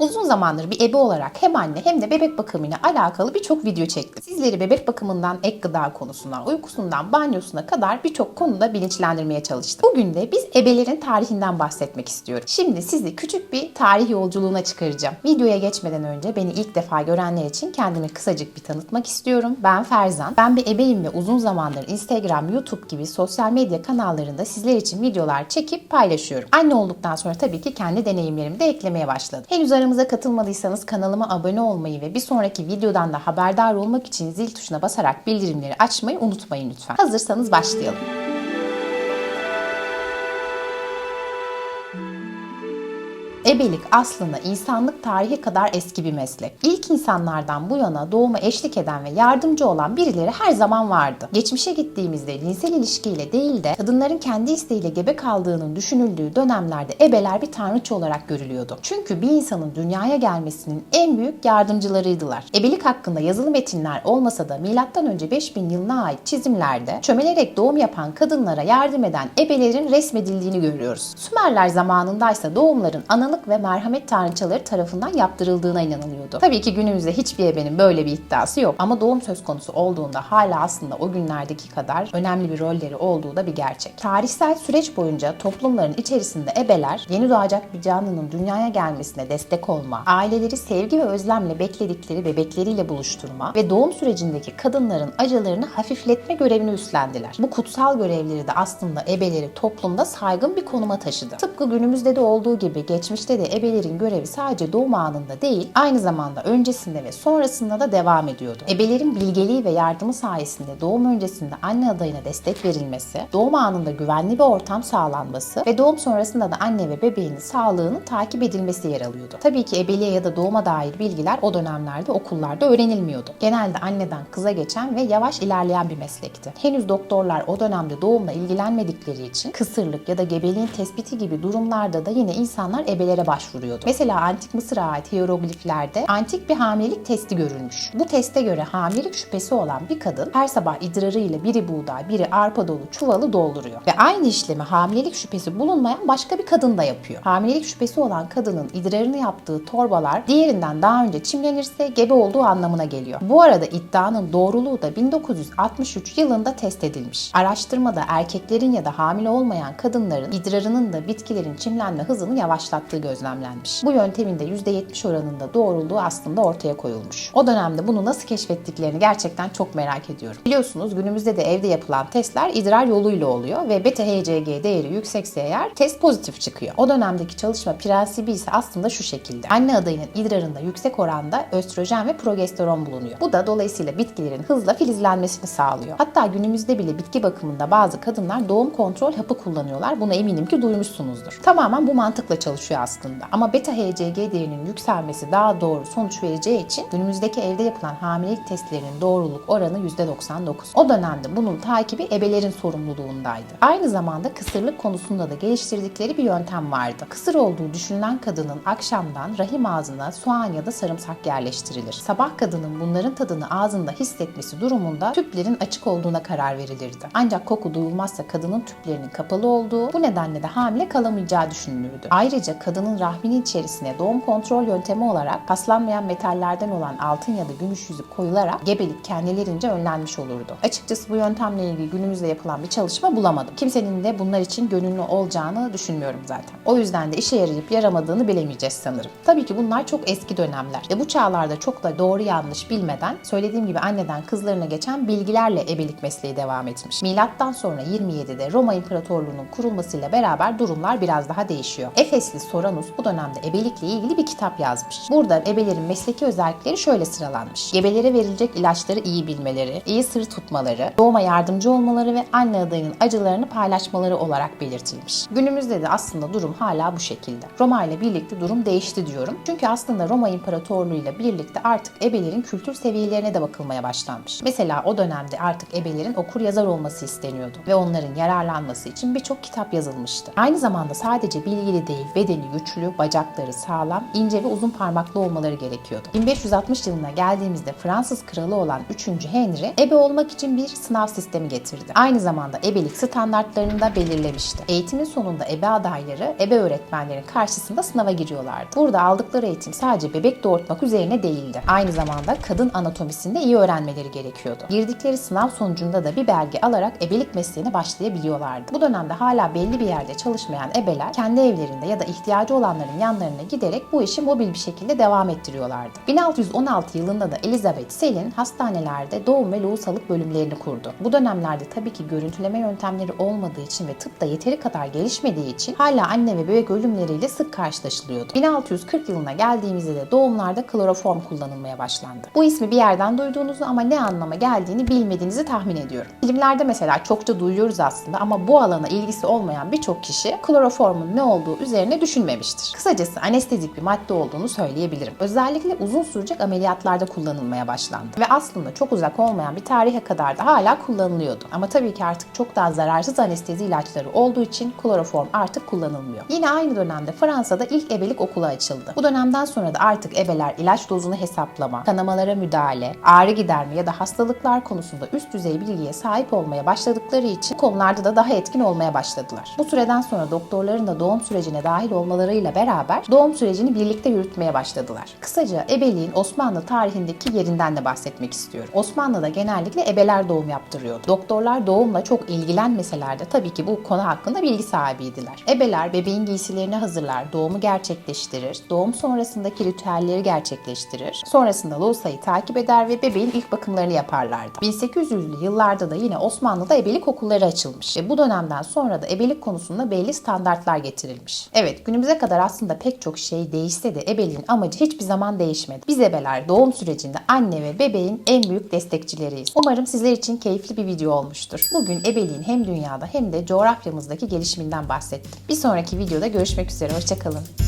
Uzun zamandır bir ebe olarak hem anne hem de bebek bakımıyla alakalı birçok video çektim. Sizleri bebek bakımından ek gıda konusuna, uykusundan banyosuna kadar birçok konuda bilinçlendirmeye çalıştım. Bugün de biz ebelerin tarihinden bahsetmek istiyorum. Şimdi sizi küçük bir tarih yolculuğuna çıkaracağım. Videoya geçmeden önce beni ilk defa görenler için kendimi kısacık bir tanıtmak istiyorum. Ben Ferzan. Ben bir ebeyim ve uzun zamandır Instagram, YouTube gibi sosyal medya kanallarında sizler için videolar çekip paylaşıyorum. Anne olduktan sonra tabii ki kendi deneyimlerimi de eklemeye başladım. Henüz aramıza katılmadıysanız kanalıma abone olmayı ve bir sonraki videodan da haberdar olmak için zil tuşuna basarak bildirimleri açmayı unutmayın lütfen. Hazırsanız başlayalım. Ebelik aslında insanlık tarihi kadar eski bir meslek. İlk insanlardan bu yana doğuma eşlik eden ve yardımcı olan birileri her zaman vardı. Geçmişe gittiğimizde cinsel ilişkiyle değil de kadınların kendi isteğiyle gebe kaldığının düşünüldüğü dönemlerde ebeler bir tanrıça olarak görülüyordu. Çünkü bir insanın dünyaya gelmesinin en büyük yardımcılarıydılar. Ebelik hakkında yazılı metinler olmasa da M.Ö. 5000 yılına ait çizimlerde çömelerek doğum yapan kadınlara yardım eden ebelerin resmedildiğini görüyoruz. Sümerler zamanındaysa doğumların analık ve merhamet tanrıçaları tarafından yaptırıldığına inanılıyordu. Tabii ki günümüzde hiçbir ebenin böyle bir iddiası yok ama doğum söz konusu olduğunda hala aslında o günlerdeki kadar önemli bir rolleri olduğu da bir gerçek. Tarihsel süreç boyunca toplumların içerisinde ebeler yeni doğacak bir canlının dünyaya gelmesine destek olma, aileleri sevgi ve özlemle bekledikleri bebekleriyle buluşturma ve doğum sürecindeki kadınların acılarını hafifletme görevini üstlendiler. Bu kutsal görevleri de aslında ebeleri toplumda saygın bir konuma taşıdı. Tıpkı günümüzde de olduğu gibi geçmişte de ebelerin görevi sadece doğum anında değil, aynı zamanda öncesinde ve sonrasında da devam ediyordu. Ebelerin bilgeliği ve yardımı sayesinde doğum öncesinde anne adayına destek verilmesi, doğum anında güvenli bir ortam sağlanması ve doğum sonrasında da anne ve bebeğin sağlığının takip edilmesi yer alıyordu. Tabii ki ebeliğe ya da doğuma dair bilgiler o dönemlerde okullarda öğrenilmiyordu. Genelde anneden kıza geçen ve yavaş ilerleyen bir meslekti. Henüz doktorlar o dönemde doğumla ilgilenmedikleri için kısırlık ya da gebeliğin tespiti gibi durumlarda da yine insanlar ebelere başvuruyordu. Mesela antik Mısır'a ait hierogliflerde antik bir hamilelik testi görülmüş. Bu teste göre hamilelik şüphesi olan bir kadın her sabah idrarıyla biri buğday, biri arpa dolu çuvalı dolduruyor. Ve aynı işlemi hamilelik şüphesi bulunmayan başka bir kadın da yapıyor. Hamilelik şüphesi olan kadının idrarını yaptığı torbalar diğerinden daha önce çimlenirse gebe olduğu anlamına geliyor. Bu arada iddianın doğruluğu da 1963 yılında test edilmiş. Araştırmada erkeklerin ya da hamile olmayan kadınların idrarının da bitkilerin çimlenme hızını yavaşlattığı gözlemlenmiş. Bu yöntemin de %70 oranında doğruluğu aslında ortaya koyulmuş. O dönemde bunu nasıl keşfettiklerini gerçekten çok merak ediyorum. Biliyorsunuz günümüzde de evde yapılan testler idrar yoluyla oluyor ve beta HCG değeri yüksekse eğer test pozitif çıkıyor. O dönemdeki çalışma prensibi ise aslında şu şekilde. Anne adayının idrarında yüksek oranda östrojen ve progesteron bulunuyor. Bu da dolayısıyla bitkilerin hızla filizlenmesini sağlıyor. Hatta günümüzde bile bitki bakımında bazı kadınlar doğum kontrol hapı kullanıyorlar. Bunu eminim ki duymuşsunuzdur. Tamamen bu mantıkla çalışıyor aslında. Ama beta HCG değerinin yükselmesi daha doğru sonuç vereceği için günümüzdeki evde yapılan hamilelik testlerinin doğruluk oranı %99. O dönemde bunun takibi ebelerin sorumluluğundaydı. Aynı zamanda kısırlık konusunda da geliştirdikleri bir yöntem vardı. Kısır olduğu düşünülen kadının akşamdan rahim ağzına soğan ya da sarımsak yerleştirilir. Sabah kadının bunların tadını ağzında hissetmesi durumunda tüplerin açık olduğuna karar verilirdi. Ancak koku duyulmazsa kadının tüplerinin kapalı olduğu, bu nedenle de hamile kalamayacağı düşünülürdü. Ayrıca kadının rahminin içerisine doğum kontrol yöntemi olarak paslanmayan metallerden olan altın ya da gümüş yüzük koyularak gebelik kendilerince önlenmiş olurdu. Açıkçası bu yöntemle ilgili günümüzde yapılan bir çalışma bulamadım. Kimsenin de bunlar için gönüllü olacağını düşünmüyorum zaten. O yüzden de işe yarayıp yaramadığını bilemeyeceğiz sanırım. Tabii ki bunlar çok eski dönemler ve bu çağlarda çok da doğru yanlış bilmeden söylediğim gibi anneden kızlarına geçen bilgilerle ebelik mesleği devam etmiş. Milattan sonra 27'de Roma İmparatorluğu'nun kurulmasıyla beraber durumlar biraz daha değişiyor. Efesli Soranus bu dönemde ebelikle ilgili bir kitap yazmış. Burada ebelerin mesleki özellikleri şöyle sıralanmış. Gebelere verilecek ilaçları iyi bilmeleri, iyi sır tutmaları, doğuma yardımcı olmaları ve anne adayının acılarını paylaşmaları olarak belirtilmiş. Günümüzde de aslında durum hala bu şekilde. Roma ile birlikte durum değişti diyorum. Çünkü aslında Roma İmparatorluğu ile birlikte artık ebelerin kültür seviyelerine de bakılmaya başlanmış. Mesela o dönemde artık ebelerin okur yazar olması isteniyordu ve onların yararlanması için birçok kitap yazılmıştı. Aynı zamanda sadece bilgili değil, bedeni, güçlü, bacakları sağlam, ince ve uzun parmaklı olmaları gerekiyordu. 1560 yılına geldiğimizde Fransız kralı olan 3. Henry ebe olmak için bir sınav sistemi getirdi. Aynı zamanda ebelik standartlarını da belirlemişti. Eğitimin sonunda ebe adayları ebe öğretmenlerin karşısında sınava giriyorlardı. Burada aldıkları eğitim sadece bebek doğurtmak üzerine değildi. Aynı zamanda kadın anatomisinde iyi öğrenmeleri gerekiyordu. Girdikleri sınav sonucunda da bir belge alarak ebelik mesleğine başlayabiliyorlardı. Bu dönemde hala belli bir yerde çalışmayan ebeler kendi evlerinde ya da ihtiyacı olanların yanlarına giderek bu işi mobil bir şekilde devam ettiriyorlardı. 1616 yılında da Elizabeth Selin hastanelerde doğum ve lohusalık bölümlerini kurdu. Bu dönemlerde tabii ki görüntüleme yöntemleri olmadığı için ve tıp da yeteri kadar gelişmediği için hala anne ve bebek ölümleriyle sık karşılaşılıyordu. 1640 yılına geldiğimizde de doğumlarda kloroform kullanılmaya başlandı. Bu ismi bir yerden duyduğunuzu ama ne anlama geldiğini bilmediğinizi tahmin ediyorum. Filmlerde mesela çokça duyuyoruz aslında ama bu alana ilgisi olmayan birçok kişi kloroformun ne olduğu üzerine düşünmemiştir. Kısacası anestezik bir madde olduğunu söyleyebilirim. Özellikle uzun sürecek ameliyatlarda kullanılmaya başlandı. Ve aslında çok uzak olmayan bir tarihe kadar da hala kullanılıyordu. Ama tabii ki artık çok daha zararsız anestezi ilaçları olduğu için kloroform artık kullanılmıyor. Yine aynı dönemde Fransa'da ilk ebelik okulu açıldı. Bu dönemden sonra da artık ebeler ilaç dozunu hesaplama, kanamalara müdahale, ağrı giderme ya da hastalıklar konusunda üst düzey bilgiye sahip olmaya başladıkları için konularda da daha etkin olmaya başladılar. Bu süreden sonra doktorların da doğum sürecine dahil olmalarıyla beraber doğum sürecini birlikte yürütmeye başladılar. Kısaca ebeliğin Osmanlı tarihindeki yerinden de bahsetmek istiyorum. Osmanlı'da genellikle ebeler doğum yaptırıyordu. Doktorlar doğumla çok ilgilenmeseler de tabii ki bu konu hakkında bilgi sahibiydiler. Ebeler bebeğin giysilerini hazırlar, doğumu gerçekleştirir, doğum sonrasındaki ritüelleri gerçekleştirir. Sonrasında Lohusa'yı takip eder ve bebeğin ilk bakımlarını yaparlardı. 1800'lü yıllarda da yine Osmanlı'da ebelik okulları açılmış ve bu dönemden sonra da ebelik konusunda belli standartlar getirilmiş. Evet günümüze kadar aslında pek çok şey değişse de ebeliğin amacı hiçbir zaman değişmedi. Biz ebeler doğum sürecinde anne ve bebeğin en büyük destekçileriyiz. Umarım sizler için keyifli bir video olmuştur. Bugün ebeliğin hem dünyada hem de coğrafyamızdaki gelişiminden bahsettim. Bir sonraki videoda görüşmek üzere. Hoşçakalın.